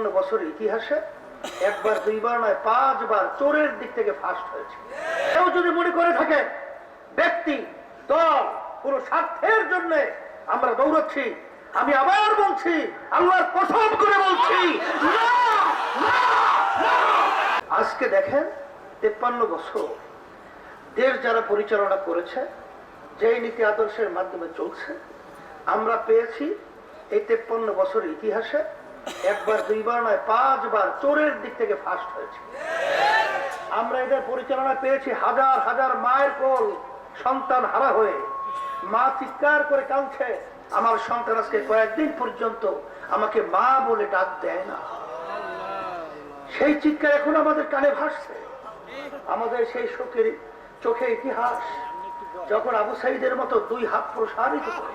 তেপ্পান্ন বছর ইতিহাসে একবার, দুইবার নয়, পাঁচবার চোরের দিক থেকে ফার্স্ট হয়েছে কেউ যদি মনে করে থাকে, ব্যক্তি, দল, কোন স্বার্থের জন্য আমরা দৌড়াচ্ছি, আমি আবার বলছি, আল্লাহর কসম করে বলছি। আজকে দেখেন, তেপ্পান্ন বছর, দেশ যারা পরিচালনা করেছে, যেই নীতি আদর্শের মাধ্যমে চলছে, আমরা পেয়েছি এই তেপ্পান্ন বছর ইতিহাসে একবার, দুইবার নয়, পাঁচবার চোরের দিক থেকে ফার্স্ট হয়েছে। আমরা এদের পরিচালনা পেয়েছি হাজার হাজার মায়ের কোল সন্তান হারা হয়ে। মা চিৎকার করে কাঁদছে, আমার সন্তান আজকে কয়েকদিন পর্যন্ত আমাকে মা বলে ডাক দেয় না। সেই চিৎকার এখন আমাদের কানে ভাসছে। আমাদের সেই শোকের চোখে ইতিহাস, যখন আবু সাইদের মতো দুই হাত প্রসারিত করে,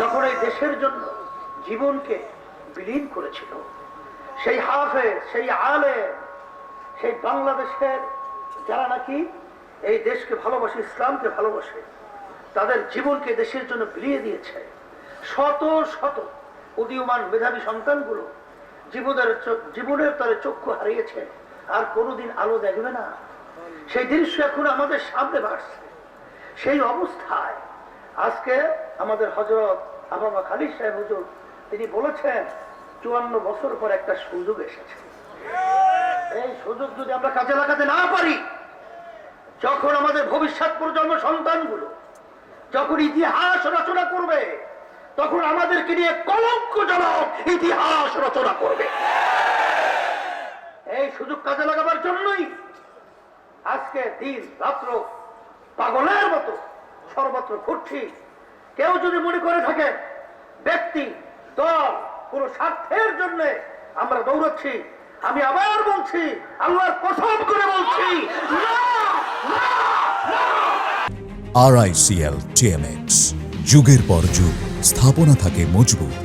যখন এই দেশের জন্য জীবনকে বিলীন করেছিল। সেই হাফে সেই আলে সেই বাংলাদেশের যারা নাকি এই দেশকে ভালোবাসে, ইসলামকে ভালোবাসে, তাদের জীবনকে দেশের জন্য বিলিয়ে দিয়েছে। শত শত উদীয়মান মেধাবী সন্তানগুলো জীবনের জীবনের তরে চক্ষু হারিয়েছে, আর কোনোদিন আলো দেখবে না। সেই দৃশ্য এখন আমাদের সামনে বাড়ছে। সেই অবস্থায় আজকে আমাদের হজরত আবাবা খালিদ সাহেব হুজুর তিনি বলেছেন, চুয়ান্ন বছর পর একটা সুযোগ এসেছে। এই সুযোগ যদি আমরা কাজে লাগাতে না পারি, যখন আমাদের ভবিষ্যৎ প্রজন্ম সন্তানগুলো যখন ইতিহাস রচনা করবে, তখন আমাদেরকে নিয়ে কলঙ্কজনক ইতিহাস রচনা করবে। এই সুযোগ কাজে লাগাবার জন্যই আজকে দিন রাত্র পাগলের মতো সর্বত্র ঘুরছি। কেউ যদি মনে করে থাকে, ব্যক্তি দল কোন স্বার্থের জন্য আমরা দৌড়াচ্ছি। আমি আবার বলছি, আল্লাহর কসম করে বলছি আর আইসিএল টিএমএক্স যুগের পর যুগ, স্থাপনা থাকে মজবুত।